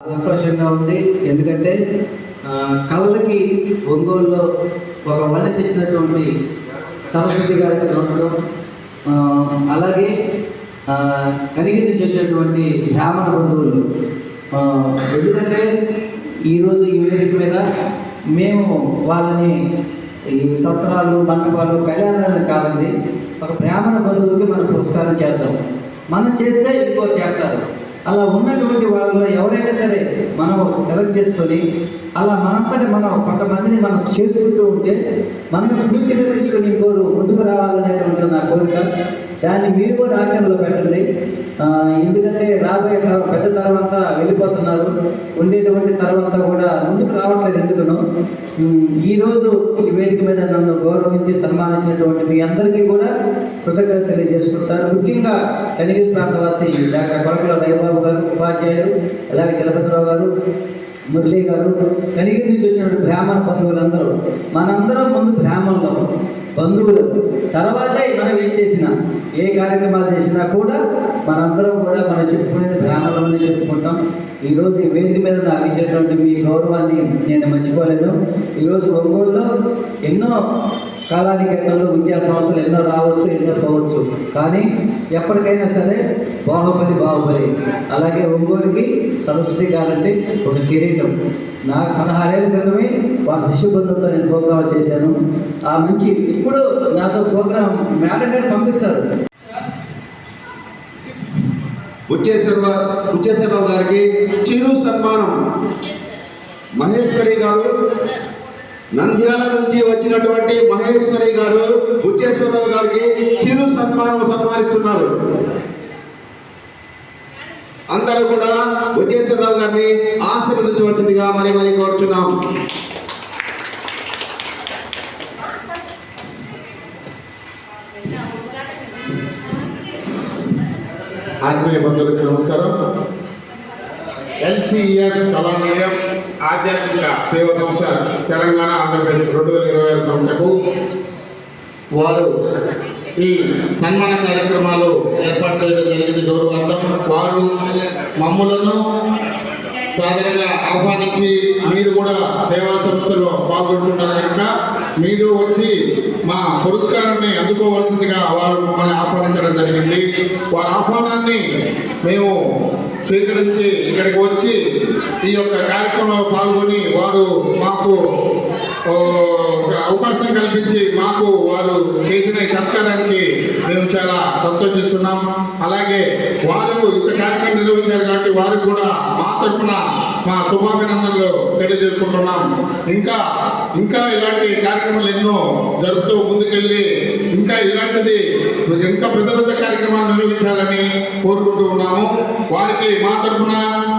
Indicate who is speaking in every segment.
Speaker 1: సంతోషంగా ఉంది. ఎందుకంటే కళలకి కళ్ళకి ఒంగోలులో ఒక వన తెచ్చినటువంటి సరస్వతి గారికి ఉండడం అలాగే ఆ, కనిగిరి నుంచి వచ్చినటువంటి బ్రాహ్మణ బంధువులు ఎందుకంటే ఈరోజు ఈ వేదిక మీద మేము వాళ్ళని ఈ సత్రాలు మండపాలు కళ్యాణాలు కాదండి ఒక బ్రాహ్మణ బంధువులకి మనం పురస్కారం చేద్దాం. మనం చేస్తే ఇంకో చేస్తారు. అలా ఉన్నటువంటి వాళ్ళలో మనం సెలెక్ట్ చేసుకొని అలా మనంతటి మనం కొంతమందిని మనం చేసుకుంటూ ఉంటే మనం స్ఫూర్తిగా తీసుకొని ఇంకోరు ముందుకు రావాలనేటువంటి నా కోరిక. దాన్ని మీరు కూడా ఆచరణలో పెట్టండి. ఎందుకంటే రాబోయే తరం పెద్ద తర్వాత వెళ్ళిపోతున్నారు. ఉండేటువంటి తర్వాత కూడా ముందుకు రావట్లేదు ఎందుకును. ఈరోజు ఈ రోజు వేదిక మీద నన్ను గౌరవించి సన్మానించినటువంటి మీ అందరికీ కూడా కృతజ్ఞత తెలియజేసుకుంటారు ముఖ్యంగా కనిగిరి ప్రాంతవాసి డాక్టర్ కొరకుల రవిబాబు గారు ఉపాధ్యాయులు అలాగే చలపతిరావు గారు మురళీ గారు కనిగిరి నుంచి వచ్చినటువంటి బ్రాహ్మణ బంధువులందరూ మనందరం ముందు బ్రాహ్మణులం బంధువులు. తర్వాత చేసినా ఏ కార్యక్రమాలు చేసినా కూడా మనందరం కూడా మనం చెప్పుకునేది బ్రాహ్మణులనే చెప్పుకుంటాం. ఈరోజు ఈ వేదిక మీద నాకు ఇచ్చేటువంటి మీ గౌరవాన్ని నేను మర్చిపోలేను. ఈరోజు ఒంగోలులో ఎన్నో కాలానికి ఎన్నో విద్యా సంస్థలు ఎన్నో రావచ్చు ఎన్నో పోవచ్చు. కానీ ఎప్పటికైనా సరే బాహుబలి బాహుబలి. అలాగే ఒంగోలుకి సరస్వతి గారంటే ఒక కిరీటం. నా పదహారేళ్ళ క్రితమే వాళ్ళ శిశు బృందంతో నేను ప్రోగ్రామ్ చేశాను. ఆ నుంచి ఇప్పుడు నాతో ప్రోగ్రామ్ మేడం గారు పంపిస్తారు.
Speaker 2: ఉచ్చేశ్వరరావు ఉచ్చేశ్వరరావు గారికి చిరు సన్మానం. మహేశ్వరి గారు నంద్యాల నుంచి వచ్చినటువంటి మహేశ్వరి గారు ఉచ్చేశ్వరరావు గారికి చిరు సన్మానం సన్మానిస్తున్నారు. అందరూ కూడా ఉచ్చేశ్వరరావు గారిని ఆశీర్వదించవలసిందిగా మరి మరి కోరుచున్నాం.
Speaker 3: ఆత్మీయ బంధువులకు నమస్కారం. ఎల్సిఎస్ కళానిలయం ఆధ్యాత్మిక సేవ సంస్థ తెలంగాణ ఆంధ్రప్రదేశ్ రెండు వేల ఇరవై ఆరు సంస్థకు వారు ఈ సన్మాన కార్యక్రమాలు ఏర్పాటు చేయడం జరిగింది. గౌరవార్థం వారు మమ్ములను సాధారణంగా ఆహ్వానించి మీరు కూడా సేవా సంస్థలో పాల్గొంటున్నారు కనుక మీరు వచ్చి మా పురస్కారాన్ని అందుకోవాల్సిందిగా వారు మమ్మల్ని ఆహ్వానించడం జరిగింది. వారి ఆహ్వానాన్ని మేము స్వీకరించి ఇక్కడికి వచ్చి ఈ యొక్క కార్యక్రమంలో పాల్గొని వారు మాకు అవకాశం కల్పించి మాకు వారు చేసిన ఈ సత్కారానికి మేము చాలా సంతోషిస్తున్నాం. అలాగే వారు ఇంత కార్యక్రమం నిర్వహించారు కాబట్టి వారికి కూడా మా తరఫున మా శుభాభినందనలు తెలియజేసుకుంటున్నాం. ఇంకా ఇంకా ఇలాంటి కార్యక్రమాలు ఎన్నో జరుపుతూ ముందుకెళ్ళి ఇంకా ఇలాంటిది ఇంకా పెద్ద పెద్ద కార్యక్రమాలు నిర్వహించాలని కోరుకుంటూ ఉన్నాము. వారికి మా తరఫున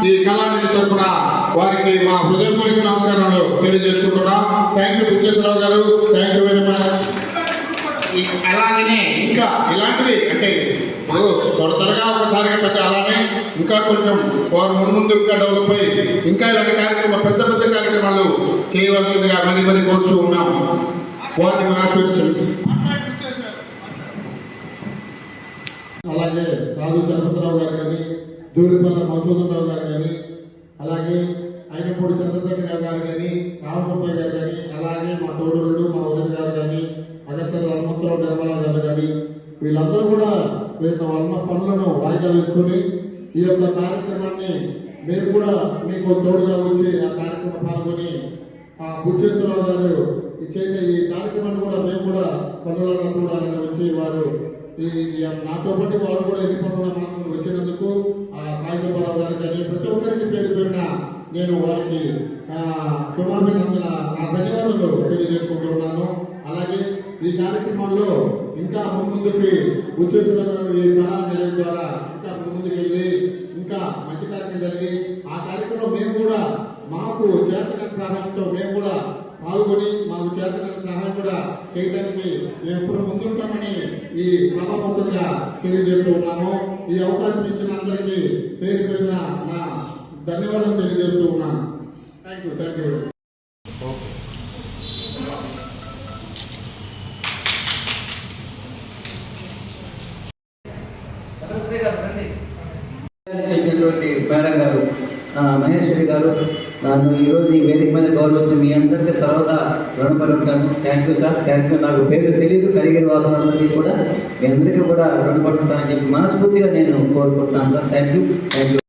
Speaker 3: ఈ కళానిధి తరఫున వారికి మా హృదయపూర్వక నమస్కారాలు తెలియజేసుకుంటున్నాం. థ్యాంక్ యూ బుచ్చేశ్వరరావు గారు. థ్యాంక్ యూ వెరీ మచ్ అలాగనే ఇంకా ఇలాంటివి అంటే ఇప్పుడు త్వర త్వరగా ఒకసారిగా పెద్ద అలానే ఇంకా కొంచెం వారు ముందు ఇంకా డెవలప్ అయ్యి ఇంకా ఇలాంటి కార్యక్రమాలు పెద్ద పెద్ద కార్యక్రమాలు చేయవలసిందిగా మరి మరి కోరుచూ ఉన్నాం వారిని ఆశీర్వదించండి. అలాగే రాజు చంద్రరావు గారు కానీ దూరిపల్ల మధుసూదనరావు గారు కానీ అలాగే అయినప్పుడు చంద్రశేఖరరావు గారు కానీ రామకృష్ణ గారు కానీ అలాగే మా సోదరుడు అగస్త్య హనుమంతరావు నిర్మలా గారు కానీ వీళ్ళందరూ కూడా వీళ్ళ వాళ్ళ పనులను వాయిదా వేసుకొని ఈ యొక్క కార్యక్రమాన్ని మీరు కూడా మీకు తోడుగా వచ్చి ఆ కార్యక్రమం పాల్గొని ఆ బుద్ధేశ్వరరావు గారు చేసే ఈ కార్యక్రమాన్ని కూడా మేము కూడా పనులను చూడాలని వచ్చి వారు ఈ నాతో పాటు వారు కూడా ఎన్ని పనుల మాత్రం వచ్చినందుకు ఆ కాగితరావు గారు కానీ ప్రతి ఒక్కరికి పేరు పేరున నేను వారికి ఆ, శుభాభినందన నా ధన్యవాదాలు తెలియజేసుకుంటున్నాను అలాగే ఈ కార్యక్రమంలో ఇంకా ముందుకి ఉద్యోగులను ఈ సలహా నిలయం ద్వారా ఇంకా ముందుకు వెళ్ళి ఇంకా మంచి కార్యక్రమం జరిగి ఆ కార్యక్రమంలో మేము కూడా మాకు చేతన సహాయంతో మేము కూడా పాల్గొని మాకు చేతన సహాయం కూడా చేయడానికి మేము ఎప్పుడు ముందుంటామని ఈ క్రమబద్ధంగా తెలియజేస్తూ ఉన్నాము. ఈ అవకాశం ఇచ్చిన అందరికీ పేరు పేరున నా ధన్యవాదాలు తెలియజేస్తూ ఉన్నాను. థ్యాంక్ యూ థ్యాంక్ యూ
Speaker 1: గారు రండి. వచ్చినటువంటి మేడం గారు ఆ, మహేశ్వరి గారు నన్ను ఈరోజు ఈ వేదిక మీద గౌరవించి మీ అందరికీ సర్వదా రుణపడి ఉంటాను thank you sir thank you నాకు పేరు తెలియదు కరిగిరి వాతావరణానికి కూడా మీ అందరికీ కూడా రుణపడి ఉంటానని చెప్పి మనస్ఫూర్తిగా నేను కోరుకుంటున్నాను sir thank you thank you